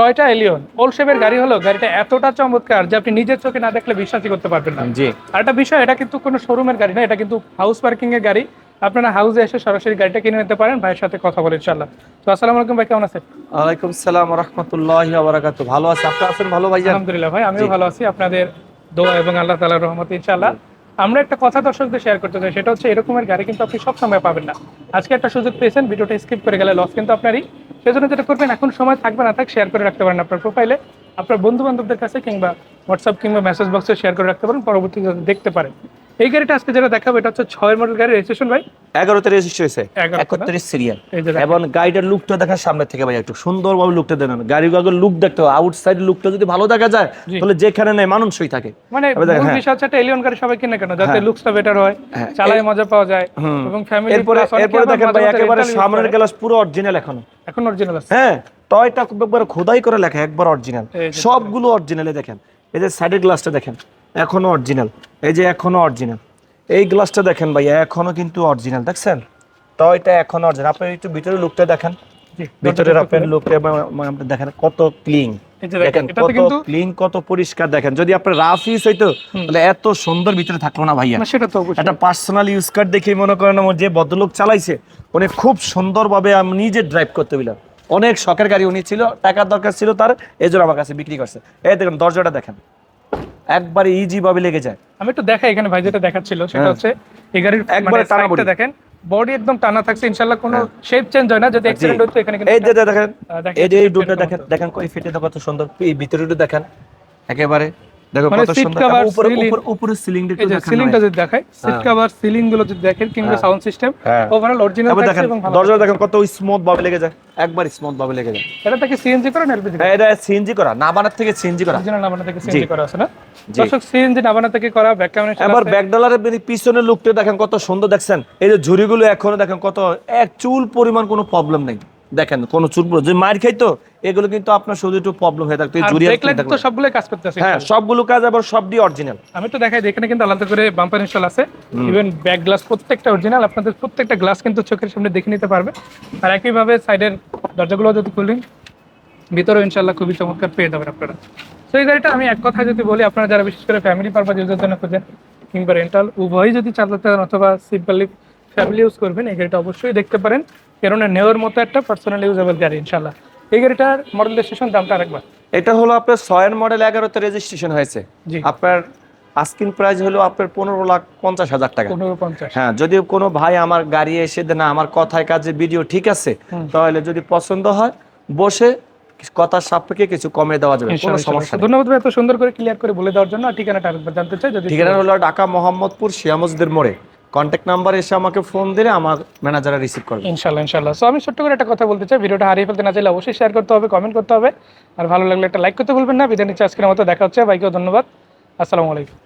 Toyota Allion. ওল শেপের গাড়ি হলো গাড়িটা এতটা চমৎকার যে আপনি নিজের চোখে না দেখলে বিশ্বাসই করতে পারবেন না। জি। আর একটা বিষয় এটা কিন্তু কোনো শোরুমের গাড়ি না এটা কিন্তু হাউস পার্কিং এর গাড়ি। আপনারা হাউসে এসে সরাসরি গাড়িটা কিনে নিতে পারেন ভাইয়ের সাথে কথা বলে ইনশাল্লাহ তো আসসালামু আলাইকুম ভাই কেমন আছেন? ওয়ালাইকুম সালাম রহমতুল্লাহ বারাকাতু ভালো আছে আপনি আছেন ভালো ভাই আলহামদুলিল্লাহ ভাই আমিও ভালো আছি। আপনাদের দোয়া এবং আল্লাহ তালার রহমত ইনশাল্লাহ আমরা একটা কথা দর্শকদের শেয়ার করতে চাই সেটা হচ্ছে এরকমের গাড়ি কিন্তু আপনি সব সময় পাবেন না। আজকে একটা সুযোগ পেয়েছেন ভিডিওটা স্কিপ করে গেলে লস কিন্তু আপনারই। সেজন্য যেটা করবেন, এখন সময় থাকবে না থাক শেয়ার করে রাখতে পারেন আপনার প্রোফাইলে আপনার বন্ধু বান্ধবদের কাছে কিংবা হোয়াটসঅ্যাপ কিংবা মেসেজ বক্সে শেয়ার করে রাখতে পারেন, পরবর্তীতে দেখতে পারেন। এই গাড়িটা আজকে যেটা দেখাবো এটা হচ্ছে ছয় মডেল গাড়ি রেজিস্ট্রেশন ভাই। এগারোতে রেজিস্টার হয়েছে। 11 তে না? একত্রিশ সিরিয়াল এবং গাড়িটার লুকটা দেখার সামনে থেকে ভাই একটু সুন্দরভাবে লুকটা দেন গাড়িগুলোর লুক দেখতে হবে। আউটসাইড লুকটা যদি ভালো দেখা যায় তাহলে যেখানে নেই মানুষই থাকে। মানে হ্যাঁ। বিষয় হচ্ছে একটা এলিয়ন গাড়ি সবাই কিনে কেন? যাতে হ্যাঁ। লুকসটা বেটার হয় হ্যাঁ, চালায় মজা পাওয়া যায় এবং ফ্যামিলি এরপরে এরপরে দেখেন ভাই একেবারে সামনের গ্লাস পুরো অরিজিনাল এখনও। এখন অরিজিনাল আছে। হ্যাঁ টয়টা একবার খোদাই করে লেখা একবার অরিজিনাল সবগুলো অরিজিনালে দেখেন। এই যে সাইডের গ্লাসটা দেখেন। এখনও অরিজিনাল এই যে এখনও অরিজিনাল এই গ্লাসটা দেখেন ভাই এখনও কিন্তু অরিজিনাল দেখছেন? টয়টা এখনও অরিজিনাল আপনি একটু ভিতরে লুকটা দেখেন। ভিতরের আপনার লুকটা দেখেন কত ক্লিন দেখেন, কত ক্লিন কত পরিষ্কার দেখেন। যদি আপনার রাফ ইউজ হইতো তাহলে এত সুন্দর ভিতরে থাকল না ভাইয়া। সেটা তো অবশ্যই। একটা পার্সোনাল ইউজ কার্ড দেখে মনে করেন আমার যে ভদ্রলোক চালাইছে উনি খুব সুন্দরভাবে আমি নিজে ড্রাইভ করতে দিলাম অনেক শখের গাড়ি উনি ছিল টাকার দরকার ছিল তার এই জন্য আমার কাছে বিক্রি করছে। এই দেখেন দরজাটা দেখেন। একবারে ইজি ভাবে লেগে যায়। আমি একটু দেখাই এখানে ভাই যেটা দেখাচ্ছিল সেটা হ্যাঁ। হচ্ছে এই গাড়ির একবারে মানে টানা side দেখেন বডি একদম টানা থাকছে ইনশাআল্লাহ কোনো শেপ চেঞ্জ হয় না যদি অ্যাক্সিডেন্ট হতো এখানে কিন্তু এই যে দেখেন এই যে এই ডুটটা দেখেন দেখেন কই দেওয়া তো সুন্দর এই ভিতরে দেখেন একেবারে। দেখো মানে কত সুন্দর। উপরে উপরে উপরে সিলিংটা একটু দেখেন সিলিংটা যদি দেখাই সিট হ্যাঁ। কভার সিলিংগুলো যদি দেখেন কিংবা হ্যাঁ। সাউন্ড সিস্টেম হ্যাঁ। ওভারঅল অরিজিনাল দেখেন দরজা দেখেন কত স্মুথ ভাবে লেগে যায়। একবার স্মুথ ভাবে লেগে যায়। এটা থেকে সিএনজি করেন এলপিজি এটা সিএনজি করা না থেকে সিএনজি করা। অরিজিনাল নাবানা থেকে সিএনজি করা আছে না? দর্শক সিএনজি নাবানা থেকে করা ব্যাক ক্যামেরা এবার ব্যাক ডলারের পিছনের লুকটা দেখেন কত সুন্দর দেখছেন। এই যে ঝুড়িগুলো এখনও দেখেন কত এক চুল পরিমাণ কোনো প্রবলেম নেই। দেখেন কোনো চুল পরি- যদি মার খাইতো এগুলো কিন্তু আপনার শুধু একটু প্রবলেম হয়ে থাকতো লাইট তো সবগুলোই কাজ করতেছে। হ্যাঁ সবগুলো কাজ আবার সবটি অরিজিনাল আমি তো দেখাই এখানে কিন্তু আলাদা করে বাম্পার ইনস্টল আছে। ইভেন ব্যাক গ্লাস প্রত্যেকটা অরিজিনাল আপনাদের প্রত্যেকটা গ্লাস কিন্তু চোখের সামনে দেখে নিতে পারবে। আর একইভাবে সাইডের দরজাগুলো যদি খুললেন ভিতরে ইনশাল্লাহ খুবই চমৎকার পেয়ে যাবেন আপনারা। তো এই গাড়িটা আমি এক কথা যদি বলি আপনারা যারা বিশেষ করে ফ্যামিলি পারপাস ইউজের জন্য খুঁজেন কিংবা রেন্টাল উভয়ই যদি চালাতে চান অথবা সিম্পলি ফ্যামিলি ইউজ করবেন এই গাড়িটা অবশ্যই দেখতে পারেন। কেননা নেওয়ার মতো একটা পার্সোনাল ইউজেবল গাড়ি ইনশাল্লাহ এই গাড়িটার মডেল রেজিস্ট্রেশন দামটা আরেকবার। এটা হলো আপনার ছয়ের মডেল এগারোতে রেজিস্ট্রেশন হয়েছে। আপনার আস্কিং প্রাইস হলো আপনার পনেরো লাখ পঞ্চাশ হাজার টাকা। পনেরো পঞ্চাশ। হ্যাঁ যদি কোনো ভাই আমার গাড়ি এসে না আমার কথায় কাজে ভিডিও ঠিক আছে তাহলে যদি পছন্দ হয় বসে কথার সাপেক্ষে কিছু কমে দেওয়া যাবে কোনো সমস্যা ধন্যবাদ ভাই এত সুন্দর করে ক্লিয়ার করে বলে দেওয়ার জন্য। আর ঠিকানাটা আরেকবার জানতে চাই যদি ঠিকানা হলো ঢাকা মোহাম্মদপুর শিয়ামসদের মোড়ে। কন্ট্যাক্ট নাম্বার এসে আমাকে ফোন দিলে আমার ম্যানেজাররা রিসিভ করবে। ইনশাল্লাহ ইনশাল্লাহ। সো আমি ছোট্ট করে একটা কথা বলতে চাই। ভিডিওটা হারিয়ে ফেলতে না চাইলে অবশ্যই শেয়ার করতে হবে কমেন্ট করতে হবে। আর ভালো লাগলে একটা লাইক করতে ভুলবেন না। বিদায় নিচ্ছে আজকের মতো। দেখা হচ্ছে। বাইকেও ধন্যবাদ। আসসালামু আলাইকুম।